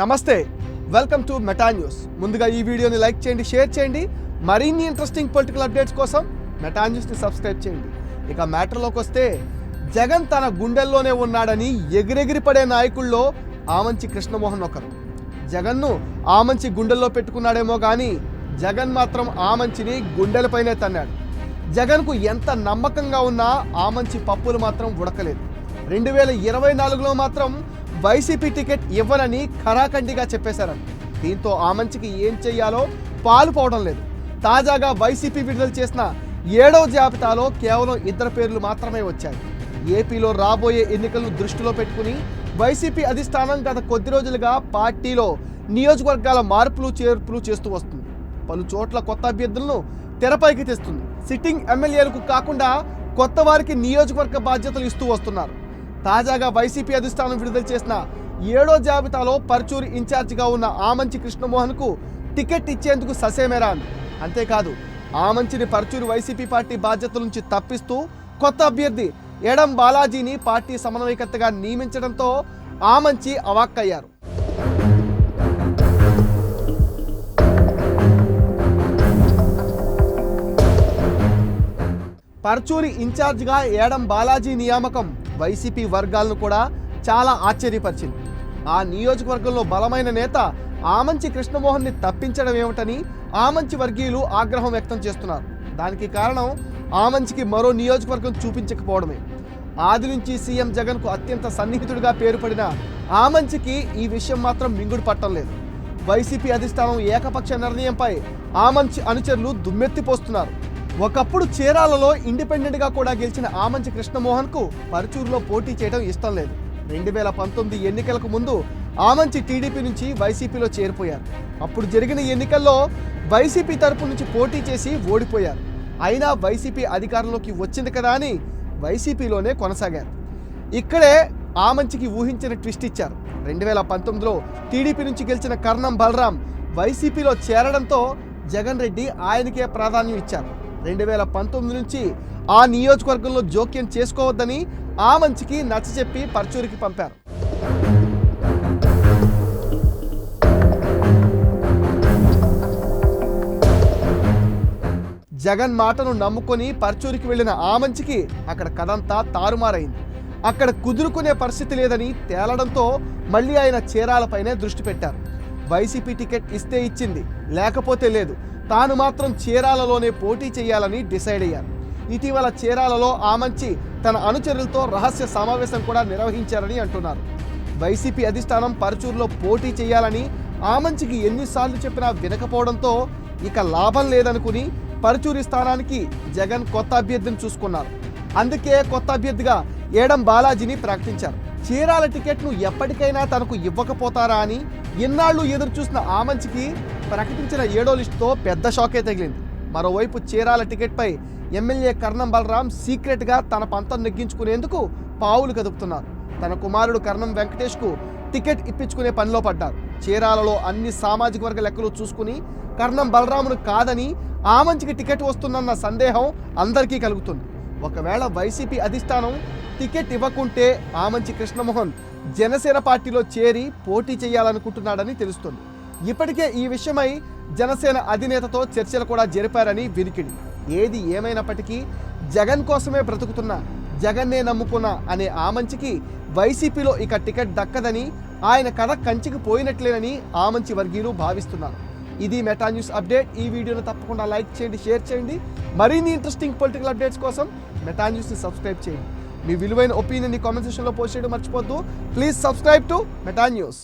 నమస్తే welcome to Meta news ముందుగా ఈ వీడియోని లైక్ చేయండి షేర్ చేయండి. మరిన్ని ఇంట్రెస్టింగ్ పొలిటికల్ అప్డేట్స్ కోసం మెటా న్యూస్ని సబ్స్క్రైబ్ చేయండి. ఇక మ్యాటర్లోకి వస్తే జగన్ తన గుండెల్లోనే ఉన్నాడని ఎగిరెగిరి పడే నాయకుల్లో ఆమంచి కృష్ణమోహన్ ఒకరు. జగన్ను ఆమంచి గుండెల్లో పెట్టుకున్నాడేమో కానీ జగన్ మాత్రం ఆమంచిని గుండెలపైనే తన్నాడు. జగన్కు ఎంత నమ్మకంగా ఉన్నా ఆమంచి పప్పులు మాత్రం ఉడకలేదు. రెండు వేల ఇరవై నాలుగులో మాత్రం వైసీపీ టికెట్ ఇవ్వనని ఖరాఖండిగా చెప్పేశారని దీంతో ఆ మంచికి ఏం చేయాలో పాలు పోవడం లేదు. తాజాగా వైసీపీ విడుదల చేసిన ఏడవ జాబితాలో కేవలం ఇద్దరు పేర్లు మాత్రమే వచ్చాయి. ఏపీలో రాబోయే ఎన్నికలను దృష్టిలో పెట్టుకుని వైసీపీ అధిష్టానం గత కొద్ది రోజులుగా పార్టీలో నియోజకవర్గాల మార్పులు చేర్పులు చేస్తూ వస్తుంది. పలు చోట్ల కొత్త అభ్యర్థులను తెరపైకి తెస్తుంది. సిట్టింగ్ ఎమ్మెల్యేలకు కాకుండా కొత్త వారికి నియోజకవర్గ బాధ్యతలు ఇస్తూ వస్తున్నారు. తాజాగా వైసీపీ అధిష్టానం విడుదల చేసిన ఏడో జాబితాలో పర్చూరి ఇన్ఛార్జిగా ఉన్న ఆమంచి కృష్ణమోహన్కు టికెట్ ఇచ్చేందుకు ససేమేరా అంది అంతేకాదు ఆమంచిని పర్చూరి వైసీపీ పార్టీ బాధ్యతల నుంచి తప్పిస్తూ కొత్త అభ్యర్థి ఎడం బాలాజీని పార్టీ సమన్వయకర్తగా నియమించడంతో ఆమంచి అవాక్కయ్యారు. పర్చూరి ఇన్ఛార్జిగా ఏడం బాలాజీ నియామకం వైసీపీ వర్గాలను కూడా చాలా ఆశ్చర్యపరిచింది. ఆ నియోజకవర్గంలో బలమైన నేత ఆమంచి కృష్ణమోహన్ని తప్పించడం ఏమిటని ఆమంచి వర్గీయులు ఆగ్రహం వ్యక్తం చేస్తున్నారు. దానికి కారణం ఆమంచికి మరో నియోజకవర్గం చూపించకపోవడమే. ఆది నుంచి సీఎం జగన్కు అత్యంత సన్నిహితుడిగా పేరుపడిన ఆమంచికి ఈ విషయం మాత్రం మింగుడు పట్టడం లేదు. వైసీపీ అధిష్టానం ఏకపక్ష నిర్ణయంపై ఆమంచి అనుచరులు దుమ్మెత్తిపోస్తున్నారు ఒకప్పుడు చీరాలలో ఇండిపెండెంట్గా కూడా గెలిచిన ఆమంచి కృష్ణమోహన్కు పరుచూరులో పోటీ చేయడం ఇష్టం లేదు. రెండు వేల పంతొమ్మిది ఎన్నికలకు ముందు ఆమంచి టీడీపీ నుంచి వైసీపీలో చేరిపోయారు. అప్పుడు జరిగిన ఎన్నికల్లో వైసీపీ తరపు నుంచి పోటీ చేసి ఓడిపోయారు. అయినా వైసీపీ అధికారంలోకి వచ్చింది కదా అని వైసీపీలోనే కొనసాగారు. ఇక్కడే ఆమంచికి ఊహించిన ట్విస్ట్ ఇచ్చారు. రెండు వేల పంతొమ్మిదిలో టీడీపీ నుంచి గెలిచిన కర్ణం బలరాం వైసీపీలో చేరడంతో జగన్ రెడ్డి ఆయనకే ప్రాధాన్యం ఇచ్చారు. రెండు వేల పంతొమ్మిది నుంచి ఆ నియోజకవర్గంలో జోక్యం చేసుకోవద్దని ఆ మంచికి నచ్చచెప్పి పరచూరికి పంపారు. జగన్ మాటను నమ్ముకొని పర్చూరికి వెళ్ళిన ఆమంచికి అక్కడ కథంతా తారుమారైంది. అక్కడ కుదురుకునే పరిస్థితి లేదని తేలడంతో మళ్ళీ ఆయన చీరాలపైనే దృష్టి పెట్టారు. వైసీపీ టికెట్ ఇస్తే ఇచ్చింది లేకపోతే లేదు. తాను మాత్రం చీరాలలోనే పోటీ చేయాలని డిసైడ్ అయ్యారు. ఇటీవల చీరాలలో ఆమంచి తన అనుచరులతో రహస్య సమావేశం కూడా నిర్వహించారని అంటున్నారు. వైసీపీ అధిష్టానం పరచూరులో పోటీ చేయాలని ఆమంచికి ఎన్నిసార్లు చెప్పినా వినకపోవడంతో ఇక లాభం లేదనుకుని పరచూరి స్థానానికి జగన్ కొత్త అభ్యర్థిని చూసుకున్నారు. అందుకే కొత్త అభ్యర్థిగా ఏడం బాలాజీని ప్రకటించారు. చీరాల టికెట్ను ఎప్పటికైనా తనకు ఇవ్వకపోతారా అని ఎన్నాళ్ళు ఎదురు చూసిన ఆమంచికి ప్రకటించిన ఏడో లిస్టుతో పెద్ద షాకే తగిలింది. మరోవైపు చీరాల టికెట్పై ఎమ్మెల్యే కర్ణం బలరాం సీక్రెట్గా తన పంతం నెగ్గించుకునేందుకు పావులు కదుపుతున్నారు. తన కుమారుడు కర్ణం వెంకటేష్కు టికెట్ ఇప్పించుకునే పనిలో పడ్డారు. చీరాలలో అన్ని సామాజిక వర్గ లెక్కలు చూసుకుని కర్ణం బలరామును కాదని ఆమంచికి టికెట్ వస్తుందన్న సందేహం అందరికీ కలుగుతుంది. ఒకవేళ వైసీపీ అధిష్టానం టికెట్ ఇవ్వకుంటే ఆమంచి కృష్ణమోహన్ జనసేన పార్టీలో చేరి పోటీ చేయాలనుకుంటున్నాడని తెలుస్తుంది. ఇప్పటికే ఈ విషయమై జనసేన అధినేతతో చర్చలు కూడా జరిపారని వినికిడి. ఏది ఏమైనప్పటికీ జగన్ కోసమే బ్రతుకుతున్న జగన్నే నమ్ముకున్న అనే ఆమంచికి వైసీపీలో ఇక టికెట్ దక్కదని ఆయన కథ కంచికి పోయినట్లేనని ఆమంచి వర్గీయులు భావిస్తున్నారు. ఇది మెటా న్యూస్ అప్డేట్. ఈ వీడియోను తప్పకుండా లైక్ చేయండి షేర్ చేయండి. మరిన్ని ఇంట్రెస్టింగ్ పొలిటికల్ అప్డేట్స్ కోసం మెటా న్యూస్ని సబ్స్క్రైబ్ చేయండి. మీ విలువైన ఒపీనియన్ కామెంట్ సెక్షన్లో పోస్ట్ చేయడం మర్చిపోద్దు please subscribe to Meta news.